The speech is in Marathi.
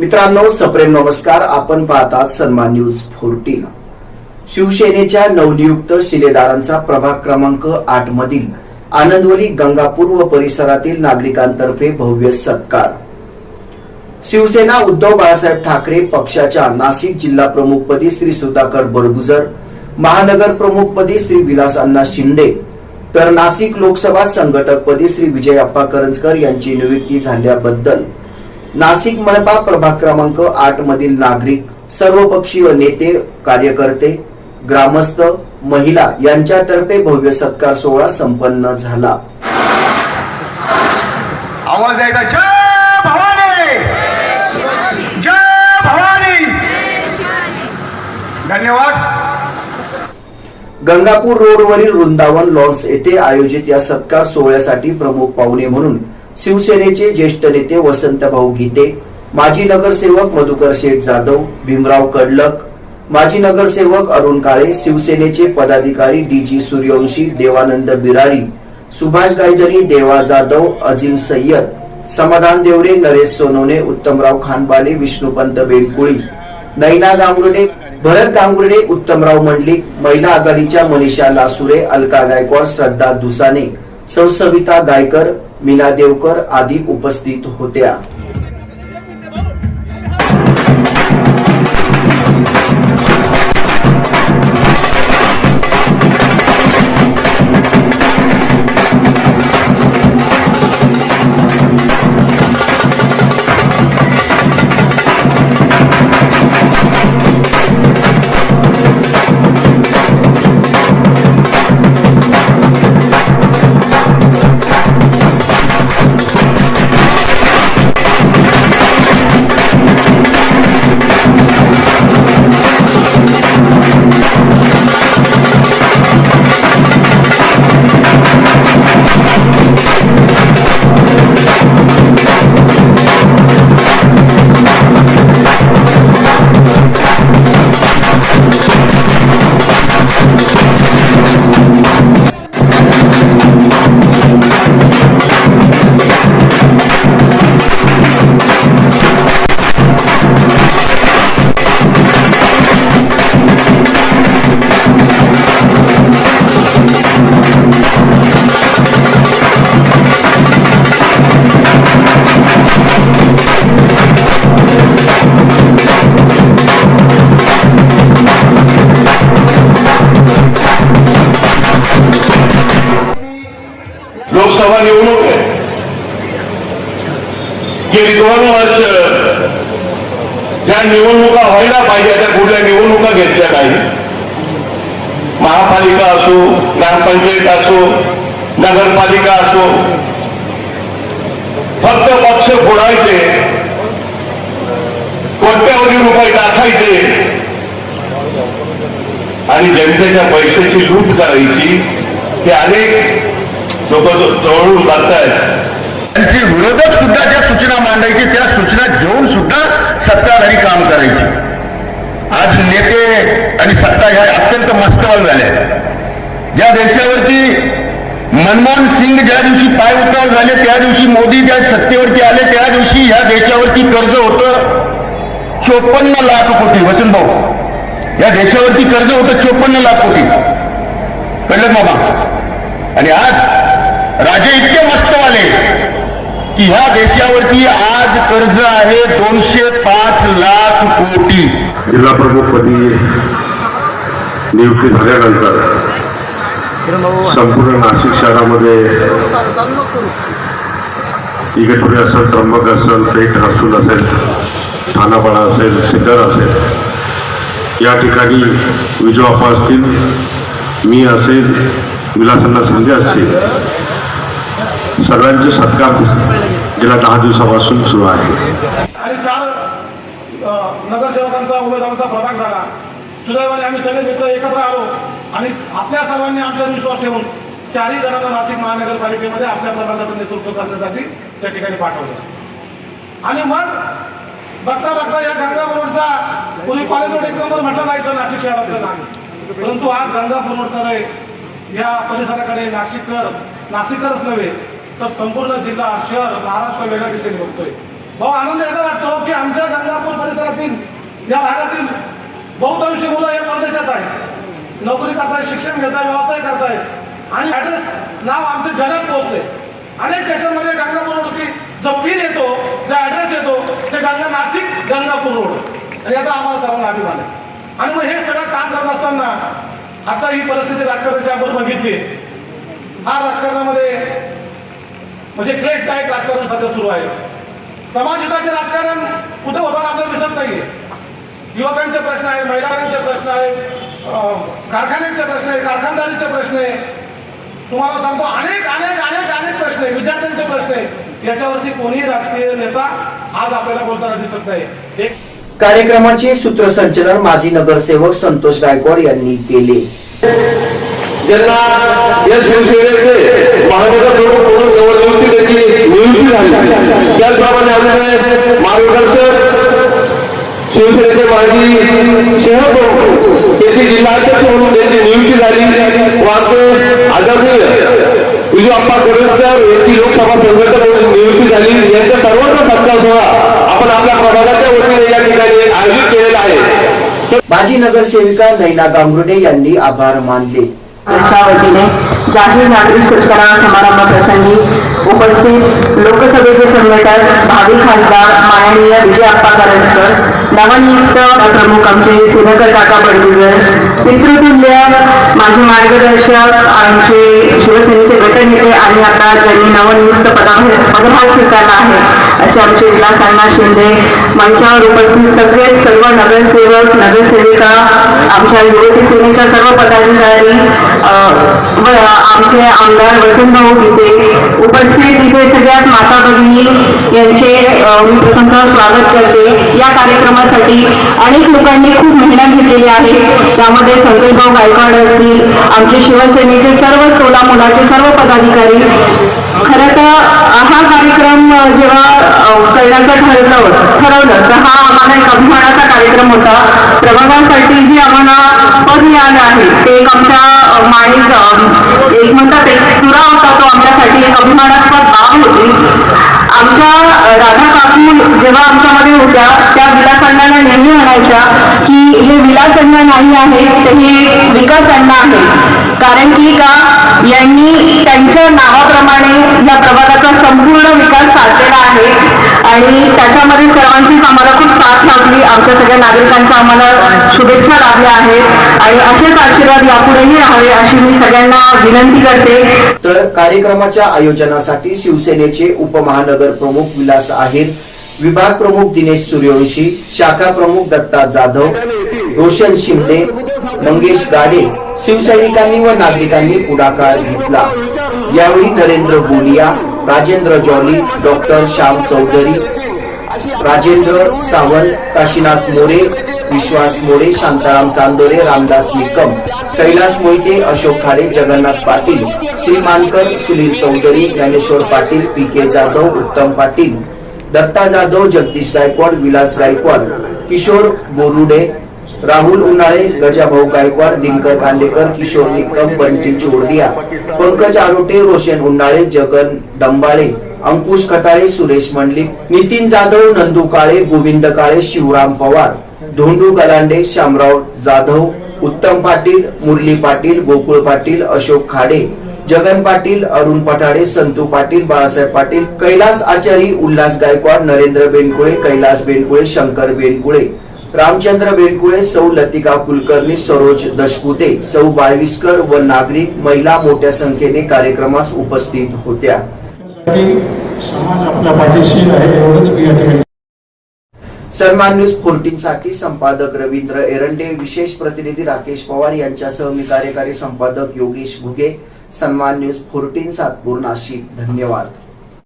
मित्रांनो सप्रेम नमस्कार. आपण पाहतात सन्मान न्यूज फोर्टीन. शिवसेनेच्या नवनियुक्त शिलेदारांचा प्रभाग क्रमांक आठ मधील आनंदवली गंगापूर व परिसरातील नागरिकांतर्फे भव्य सत्कार. शिवसेना उद्धव बाळासाहेब ठाकरे पक्षाच्या नाशिक जिल्हा प्रमुखपदी श्री सुधाकर बडगुजर महानगर प्रमुखपदी श्री विलास अण्णा शिंदे तर नाशिक लोकसभा संघटकपदी श्री विजय अप्पा करंजकर यांची नियुक्ती झाल्याबद्दल नाशिक मनपा प्रभाग क्रमांक आठ मधील नागरिक सर्वपक्षीय नेते कार्यकर्ते ग्रामस्थ महिला यांच्यातर्फे भव्य सत्कार सोहळा संपन्न झाला. आवाज द्यायचा. जय भवानी! जय भवानी! धन्यवाद. गंगापूर रोडवरील वृंदावन लॉन्स येथे आयोजित या सत्कार सोहळ्यासाठी प्रमुख पाहुणे म्हणून शिवसेनेचे ज्येष्ठ नेते वसंतभाऊ गीते माजी नगरसेवक मधुकर शेठ जाधव भीमराव कडलक माजी नगरसेवक अरुण काळे शिवसेनेचे पदाधिकारी डी जी सूर्यवंशी देवानंद बिरारी सुभाष गायधरी देवा जाधव अजिम सय्यद समाधान देवरे नरेश सोनवणे उत्तमराव खानबाले विष्णुपंत बेनकुळी नैना गांगुर्डे भरत गांगुर्डे उत्तमराव मंडलिक महिला आघाडीच्या मनीषा लासुरे अलका गायकवाड श्रद्धा दुसाने संसविता गायकर मीना देवकर आदी उपस्थित होत्या. गेली दोन वर्ष ज्या निवडणुका व्हायला पाहिजे त्या कुठल्या निवडणुका घेतल्या नाही महापालिका असो ग्रामपंचायत असो नगरपालिका असो फक्त पक्ष फोडायचे कोट्यावधी रुपये टाकायचे आणि जनतेच्या पैशाची लूट करायची ते अनेक लोक जवळून करतायत त्यांचे विरोधक सुद्धा ज्या सूचना मांडायचे त्या सूचना घेऊन सुद्धा सत्ताधारी काम करायचे. आज नेते आणि सत्ता ह्या अत्यंत मस्तवाल झाल्या ज्या देशावरती मनमोहन सिंग ज्या दिवशी पाय उतार झाले त्या दिवशी मोदी ज्या सत्तेवरती आले त्या दिवशी ह्या देशावरती कर्ज होतं चोपन्न लाख कोटी. वचन भाऊ या देशावरती कर्ज होतं चोपन्न लाख कोटी. कळलं मामा आणि आज राजे इतके मस्तवाले की ह्या देशावरती आज कर्ज आहे दोनशे पाच लाख कोटी. जिल्हा प्रमुखपदी नियुक्ती झाल्यानंतर संपूर्ण नाशिक शहरामध्ये इगतपुरी असेल त्र्यंबक असेल पेठ हसूल असेल ठाणापाडा असेल सिद्धर असेल या ठिकाणी विजवापा असतील मी असेल विलासन्ना शिंदे असतील. सर्वांचे सत्कार गेल्या दहा दिवसापासून सुरू आहे. आणि चार नगरसेवकांचा उमेदवारांचा प्रभाग झाला. सुदैवाने आम्ही सगळे मित्र एकत्र आलो आणि आपल्या सर्वांनी आमच्यावर विश्वास ठेवून चारही जणांना नाशिक महानगरपालिकेमध्ये आपल्या प्रभागाचं नेतृत्व करण्यासाठी त्या ठिकाणी पाठवलं. आणि मग बघता बघता या गंगापूर रोडचा पूर्वी कॉलेज रोड एक नंबर म्हटलं जायचं नाशिक शहरात परंतु आज गंगापूर रोडकडे या परिसराकडे नाशिककर नाशिकच नव्हे तर संपूर्ण जिल्हा शहर महाराष्ट्र वेगळ्या दिशेने बघतोय. भाऊ आनंद याचा वाटतो की आमच्या गंगापूर परिसरातील या भागातील बहुतांशी मुलं हे परदेशात आहेत. नोकरी करतायत शिक्षण घेताय व्यवसाय करतायत. आणि ऍड्रेस नाव आमचं जगात पोहोचले अनेक देशांमध्ये गंगापूर रोडवरती जो पीर येतो जो ऍड्रेस येतो ते गंगा नाशिक गंगापूर रोड. याचा आम्हाला सर्वांना अभिमान आहे. आणि मग हे सगळं काम करत असताना आता ही परिस्थिती राजकारणाची आपण बघितली. हा राजकारणामध्ये म्हणजे क्लेशदायक राजकारण सध्या सुरू आहे. समाजहिताचे राजकारण कुठे होताना आपल्याला दिसत नाहीये. युवकांचे प्रश्न आहे महिलांचे प्रश्न आहे कारखान्यांचे प्रश्न आहे कारखानदारीचे प्रश्न आहे तुम्हाला सांगतो अनेक अनेक अनेक अनेक प्रश्न आहे विद्यार्थ्यांचे प्रश्न आहे याच्यावरती कोणीही राजकीय नेता आज आपल्याला बोलताना दिसत नाही. एक कार्यक्रमाचे सूत्रसंचलन माजी नगरसेवक संतोष गायकवाड यांनी केले. ज्यांना या शिवसेनेचे महानगर प्रमुख म्हणून निवडणुकी त्याची नियुक्ती झाली त्याचप्रमाणे आपल्याकडे मार्गदर्शक शिवसेनेचे माजी शहर प्रमुख त्याची जिल्हाध्यक्ष म्हणून त्यांची नियुक्ती झाली. व आमचे आदरणीय विजू अप्पा कोरेकर यांची लोकसभा संघटक म्हणून नियुक्ती झाली. यांच्या सर्वांचा सत्कार सोहळा आपण आपल्या प्रभागाच्या वतीने या ठिकाणी आयोजित केलेला आहे. माजी नगरसेविका नैना गांगुर्डे यांनी आभार मानले. च्या वतीने जाहीर नागरिक सत्कार समारंभ प्रसंगी उपस्थित लोकसभेचे संघटक भावी खासदार माननीय विजय अप्पा करंजकर नवनियुक्त प्रमुख आमचे सुधाकर काका बडगुजर पितृतुल्य माझे मार्गदर्शक आमचे शिवसेनेचे गटनेते आणि आता ज्यांनी नवनियुक्त पदाभार पदभार स्वीकारला आहे. असे आमचे विलास अण्णा शिंदे मंचावर उपस्थित सगळे सर्व नगरसेवक नगरसेविका आमच्या युवती सेनेच्या सर्व पदाधिकारी व आमचे आमदार वसंतभाऊ गीते उपस्थित तिथे सगळ्यात माता भगिनी यांचे मी प्रथमतः स्वागत करते. या कार्यक्रमासाठी अनेक लोकांनी खूप मेहनत घेतलेली आहे. त्यामध्ये संतोषभाऊ गायकवाड असतील आमचे शिवसेनेचे सर्व सोला मुलाचे सर्व पदाधिकारी. खरं तर हा कार्यक्रम जेव्हा करण्याचं ठरलं ठरवलं तर हा आम्हाला एक अभिमानाचा कार्यक्रम होता. प्रभागांसाठी जी आम्हाला पद मिळालं आहे ते एक आमच्या अ, माणिक एक म्हणतात एक तुरा होता तो आमच्यासाठी एक अभिमानास्पद बाब होती. आमच्या राधा काकू जेव्हा आमच्यामध्ये होत्या त्या विलासांना नेहमी म्हणायच्या की हे विलास नाही आहे तर हे विकास आहे कारण की का यांनी त्यांच्या नावाप्रमाणे या प्रभागाचा संपूर्ण विकास साधलेला आहे. आणि त्याच्यामध्ये सर्वांचीच आम्हाला खूप साथ लाभली आमच्या सगळ्या नागरिकांच्या आम्हाला शुभेच्छा लाभल्या आहेत. आणि असेच आशीर्वाद यापुढेही राहावे अशी मी सगळ्यांना विनंती करते. तर कार्यक्रमाच्या आयोजनासाठी शिवसेनेचे उपमहानगर प्रमुख विलास आहेत. विभाग प्रमुख दिनेश सूर्यवंशी शाखा प्रमुख दत्ता जाधव रोशन शिंदे मंगेश गाडे शिवसैनिकांनी व नागरिकांनी पुढाकार घेतला. यावेळी Narendra Bolia Rajendra Jolly doctor Shyam Chaudhari Rajendra Sawant Kashinath More Vishwas More Shantaram Chandore Ramdas Nikam Kailas Mohite Ashok Khade Jagannath Patil Shri Mankar Sunil Chaudhari Dnyaneshwar Patil P K Jadhav Uttam Patil Datta Jadhav Jagdish Gaikwad Vilas Gaikwad Kishore Borude Rahul उन्हाळे गजाभाऊ गायकवाड दिनकर खांडेकर किशोर निकम बंटी चोरडिया पंकज आरोटे रोशन उन्हाळे जगन डंबाळे अंकुश खताळे सुरेश मंडलिक नितीन जाधव नंदू काळे गोविंद काळे शिवराम पवार धोंडू गलांडे शामराव जाधव उत्तम पाटील मुरली पाटील गोकुळ पाटील अशोक खाडे जगन पाटील अरुण पठाडे संतू पाटील बाळासाहेब पाटील कैलास आचारी उल्हास गायकवाड नरेंद्र बेनकुळे कैलास बेनकुळे शंकर बेनकुळे रामचंद्र बेनकुळे सौ लतिका कुलकर्णी सरोज दशपुते सौ बायविस्कर व नागरिक महिला मोठ्या संख्येने कार्यक्रमास उपस्थित होत्या. साठी समाज आपल्या पाठीशी आहे एवढंच मी या ठिकाणी सन्मान न्यूज फोर्टीन साठी संपादक रवींद्र एरंडे विशेष प्रतिनिधी राकेश पवार यांच्यासह मी कार्यकारी संपादक योगेश घुगे. सन्मान न्यूज फोर्टीन सातपूर नाशिक. धन्यवाद.